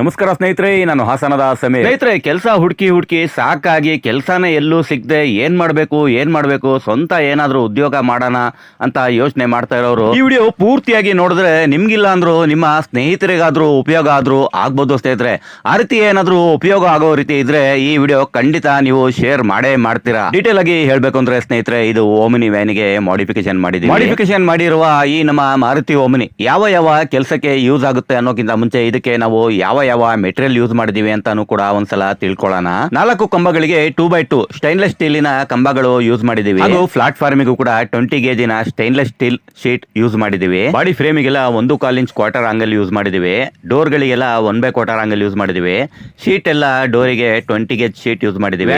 ನಮಸ್ಕಾರ ಸ್ನೇಹಿತರೆ ನಾನು ಹಾಸನದ ಸಮೀರ್. ಸ್ನೇಹಿತರೆ ಕೆಲಸ ಹುಡುಕಿ ಹುಡುಕಿ ಸಾಕಾಗಿ ಕೆಲಸನೇ ಎಲ್ಲೂ ಸಿಗದೆ ಏನ್ ಮಾಡ್ಬೇಕು ಏನ್ ಮಾಡ್ಬೇಕು ಸ್ವಂತ ಏನಾದ್ರೂ ಉದ್ಯೋಗ ಮಾಡೋಣ ಅಂತ ಯೋಚನೆ ಮಾಡ್ತಾ ಇರೋರು. ಈ ವಿಡಿಯೋ ಪೂರ್ತಿಯಾಗಿ ನೋಡಿದ್ರೆ ನಿಮ್ಗಿಲ್ಲ ಅಂದ್ರು ನಿಮ್ಮ ಸ್ನೇಹಿತರಿಗಾದ್ರೂ ಉಪಯೋಗ ಆದ್ರೂ ಆಗ್ಬೋದು ಸ್ನೇಹಿತರೆ. ಆ ರೀತಿ ಏನಾದ್ರೂ ಉಪಯೋಗ ಆಗೋ ರೀತಿ ಇದ್ರೆ ಈ ವಿಡಿಯೋ ಖಂಡಿತ ನೀವು ಶೇರ್ ಮಾಡೇ ಮಾಡ್ತೀರಾ. ಡೀಟೇಲ್ ಆಗಿ ಹೇಳ್ಬೇಕು ಅಂದ್ರೆ ಸ್ನೇಹಿತರೆ ಇದು ಓಮಿನಿ ವ್ಯಾನಿಗೆ ಮಾಡಿಫಿಕೇಶನ್ ಮಾಡಿದೀವಿ ಮಾಡಿಫಿಕೇಶನ್ ಮಾಡಿರುವ ಈ ನಮ್ಮ ಮಾರುತಿ ಓಮಿನಿ ಯಾವ ಯಾವ ಕೆಲಸಕ್ಕೆ ಯೂಸ್ ಆಗುತ್ತೆ ಅನ್ನೋಕ್ಕಿಂತ ಮುಂಚೆ ಇದಕ್ಕೆ ನಾವು ಯಾವ ಯಾವ ಮೆಟೀರಿಯಲ್ ಯೂಸ್ ಮಾಡಿದೀವಿ ಅಂತಾನು ಕೂಡ ಒಂದ್ಸಲ ತಿಳ್ಕೊಳ್ಳೋಣ. ನಾಲ್ಕು ಕಂಬಗಳಿಗೆ ಟೂ ಬೈ ಟೂ ಸ್ಟೈನ್ಲೆಸ್ ಸ್ಟೀಲಿನ ಕಂಬಗಳು ಯೂಸ್ ಮಾಡಿದೀವಿ. ಹಾಗೂ ಪ್ಲಾಟ್ಫಾರ್ಮಿಗೂ ಕೂಡ ಟ್ವೆಂಟಿ ಗೇಜಿನ ಸ್ಟೈನ್ಲೆಸ್ ಸ್ಟೀಲ್ ಶೀಟ್ ಯೂಸ್ ಮಾಡಿದೀವಿ. ಬಾಡಿ ಫ್ರೇಮಿಗೆಲ್ಲ ಒಂದು ಕಾಲ್ ಇಂಚ್ ಕ್ವಾರ್ಟರ್ ಆಂಗಲ್ ಯೂಸ್ ಮಾಡಿದೀವಿ. Door ಗಳಿಗೆಲ್ಲ one by quarter angle use ಮಾಡಿದೀವಿ. ಶೀಟ್ ಎಲ್ಲ ಡೋರಿಗೆ ಟ್ವೆಂಟಿ ಗೇಜ್ ಶೀಟ್ ಯೂಸ್ ಮಾಡಿದೀವಿ.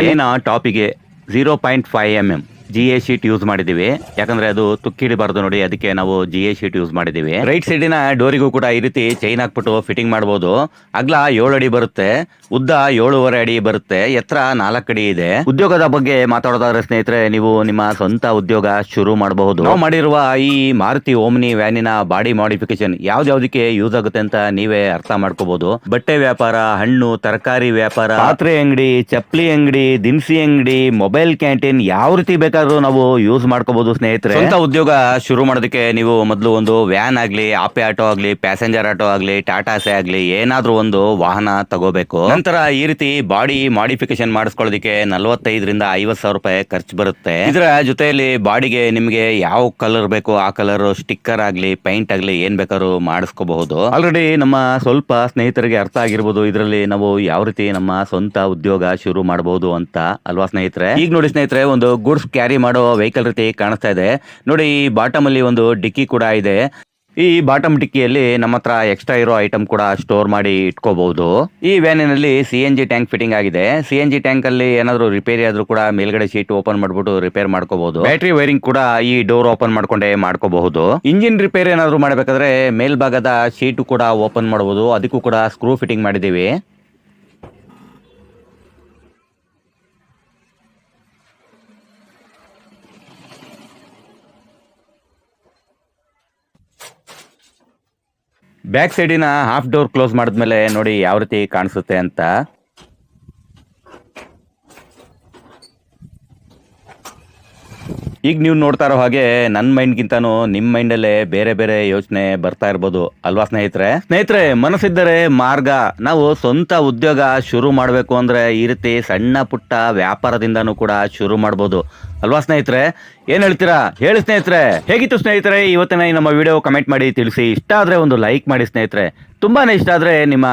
ಟಾಪಿಗೆ zero point five M M G A sheet use ಮಾಡಿದೀವಿ ಯಾಕಂದ್ರೆ ಅದು ತುಕ್ಕಿಡಬಾರ್ದು ನೋಡಿ, ಅದಕ್ಕೆ ನಾವು ಜಿ ಎ ಶೀಟ್ ಯೂಸ್ ಮಾಡಿದೀವಿ ರೈಟ್ ಸೈಡಿನ ಡೋರಿಗೂ ಕೂಡ ಈ ರೀತಿ ಚೈನ್ ಹಾಕ್ಬಿಟ್ಟು ಫಿಟ್ಟಿಂಗ್ ಮಾಡಬಹುದು ಅಗ್ಲ ಏಳು ಅಡಿ ಬರುತ್ತೆ, ಉದ್ದ ಏಳುವರೆ ಅಡಿ ಬರುತ್ತೆ, ಎತ್ತರ ನಾಲ್ಕು ಅಡಿ ಇದೆ. ಉದ್ಯೋಗದ ಬಗ್ಗೆ ಮಾತಾಡೋದಾದ್ರೆ ಸ್ನೇಹಿತರೆ, ನೀವು ನಿಮ್ಮ ಸ್ವಂತ ಉದ್ಯೋಗ ಶುರು ಮಾಡಬಹುದು. ನಾವು ಮಾಡಿರುವ ಈ ಮಾರುತಿ ಓಮ್ನಿ ವ್ಯಾನಿನ ಬಾಡಿ ಮಾಡಿಫಿಕೇಶನ್ ಯಾವ್ದಾವ್ದಕ್ಕೆ ಯೂಸ್ ಆಗುತ್ತೆ ಅಂತ ನೀವೇ ಅರ್ಥ ಮಾಡ್ಕೋಬಹುದು ಬಟ್ಟೆ ವ್ಯಾಪಾರ, ಹಣ್ಣು, ತರಕಾರಿ ವ್ಯಾಪಾರ, ಪಾತ್ರೆ ಅಂಗಡಿ, ಚಪ್ಪಲಿ ಅಂಗಡಿ, ದಿನಸಿ ಅಂಗಡಿ ಮೊಬೈಲ್ ಕ್ಯಾಂಟೀನ್ ಯಾವ ರೀತಿ ಬೇಕಾದ್ರೂ ನಾವು ಯೂಸ್ ಮಾಡ್ಕೋಬಹುದು ಸ್ನೇಹಿತರೆ? ಸ್ವಂತ ಉದ್ಯೋಗ ಶುರು ಮಾಡೋದಕ್ಕೆ ನೀವು ಮೊದಲು ಒಂದು ವ್ಯಾನ್ ಆಗ್ಲಿ ಆಪೆ ಆಟೋ ಆಗ್ಲಿ ಪ್ಯಾಸೆಂಜರ್ ಆಟೋ ಆಗ್ಲಿ ಟಾಟಾಸೆ ಆಗ್ಲಿ, ಏನಾದರೂ ಒಂದು ವಾಹನ ತಗೋಬೇಕು. ನಂತರ ಈ ರೀತಿ ಬಾಡಿ ಮಾಡಿಫಿಕೇಶನ್ ಮಾಡಿಸ್ಕೊಳ್ಳೋದಕ್ಕೆ ನಲವತ್ತೈದರಿಂದ ಐವತ್ತು ಸಾವಿರ ರೂಪಾಯಿ ಖರ್ಚು ಬರುತ್ತೆ. ಇದರ ಜೊತೆಯಲ್ಲಿ ಬಾಡಿಗೆ ನಿಮಗೆ ಯಾವ ಕಲರ್ ಬೇಕು, ಆ ಕಲರ್ ಸ್ಟಿಕ್ಕರ್ ಆಗ್ಲಿ ಪೈಂಟ್ ಆಗ್ಲಿ ಏನ್ ಬೇಕಾದ್ರೂ ಮಾಡಿಸ್ಕೋಬಹುದು. ಆಲ್ರೆಡಿ ನಮ್ಮ ಸ್ವಲ್ಪ ಸ್ನೇಹಿತರಿಗೆ ಅರ್ಥ ಆಗಿರ್ಬೋದು, ಇದರಲ್ಲಿ ನಾವು ಯಾವ ರೀತಿ ನಮ್ಮ ಸ್ವಂತ ಉದ್ಯೋಗ ಶುರು ಮಾಡಬಹುದು ಅಂತ ಅಲ್ವಾ ಸ್ನೇಹಿತರೆ? ಈಗ ನೋಡಿ ಸ್ನೇಹಿತರೆ, ಒಂದು ಗುಡ್ಸ್ ಕ್ಯಾರಿ ಮಾಡೋ ವೆಹಿಕಲ್ ರೀತಿ ಕಾಣಿಸ್ತಾ ಇದೆ. ನೋಡಿ, ಈ ಬಾಟಮ್ ಅಲ್ಲಿ ಒಂದು ಡಿಕ್ಕಿ ಕೂಡ ಇದೆ. ಈ ಬಾಟಮ್ ಡಿಕ್ಕಿಯಲ್ಲಿ ನಮ್ಮ ಹತ್ರ ಎಕ್ಸ್ಟ್ರಾ ಇರೋ ಐಟಮ್ ಕೂಡ ಸ್ಟೋರ್ ಮಾಡಿ ಇಟ್ಕೋಬಹುದು. ಈ ವ್ಯಾನಿನಲ್ಲಿ C N G tank fitting ಆಗಿದೆ. ಸಿ ಎನ್ ಜಿ ಟ್ಯಾಂಕ್ ಅಲ್ಲಿ ಏನಾದ್ರು ರಿಪೇರಿ ಆದ್ರೂ ಕೂಡ ಮೇಲ್ಗಡೆ ಶೀಟ್ ಓಪನ್ ಮಾಡ್ಬಿಟ್ಟು ರಿಪೇರ್ ಮಾಡ್ಕೋಬಹುದು. ಬ್ಯಾಟ್ರಿ ವೈರಿಂಗ್ ಕೂಡ ಈ ಡೋರ್ ಓಪನ್ ಮಾಡ್ಕೊಂಡೇ ಮಾಡ್ಕೋಬಹುದು. ಇಂಜಿನ್ ರಿಪೇರ್ ಏನಾದ್ರು ಮಾಡಬೇಕಾದ್ರೆ ಮೇಲ್ಭಾಗದ ಶೀಟ್ ಕೂಡ ಓಪನ್ ಮಾಡಬಹುದು ಅದಕ್ಕೂ ಕೂಡ ಸ್ಕ್ರೂ ಫಿಟ್ಟಿಂಗ್ ಮಾಡಿದೀವಿ ಬ್ಯಾಕ್ ಸೈಡಿನ ಹಾಫ್ ಡೋರ್ ಕ್ಲೋಸ್ ಮಾಡಿದ್ಮೇಲೆ ನೋಡಿ ಯಾವ ರೀತಿ ಕಾಣಿಸುತ್ತೆ ಅಂತ. ಈಗ ನೀವು ನೋಡ್ತಾ ಇರೋ ಹಾಗೆ ನನ್ನ ಮೈಂಡ್ಗಿಂತನೂ ನಿಮ್ಮ ಮೈಂಡಲ್ಲೇ ಬೇರೆ ಬೇರೆ ಯೋಚನೆ ಬರ್ತಾ ಇರ್ಬೋದು, ಅಲ್ವಾ ಸ್ನೇಹಿತರೆ? ಸ್ನೇಹಿತರೆ, ಮನಸ್ಸಿದ್ದರೆ ಮಾರ್ಗ. ನಾವು ಸ್ವಂತ ಉದ್ಯೋಗ ಶುರು ಮಾಡಬೇಕು ಅಂದ್ರೆ ಈ ರೀತಿ ಸಣ್ಣ ಪುಟ್ಟ ವ್ಯಾಪಾರದಿಂದನೂ ಕೂಡ ಶುರು ಮಾಡ್ಬೋದು, ಅಲ್ವಾ ಸ್ನೇಹಿತರೆ? ಏನ್ ಹೇಳ್ತೀರಾ? ಹೇಳಿ ಸ್ನೇಹಿತರೆ. ಹೇಗಿತ್ತು ಸ್ನೇಹಿತರೆ? ಇವತ್ತಿನ ನಮ್ಮ ವಿಡಿಯೋ ಕಮೆಂಟ್ ಮಾಡಿ ತಿಳಿಸಿ. ಇಷ್ಟ ಆದ್ರೆ ಒಂದು ಲೈಕ್ ಮಾಡಿ ಸ್ನೇಹಿತರೆ. ತುಂಬಾನೇ ಇಷ್ಟ ಆದ್ರೆ ನಿಮ್ಮ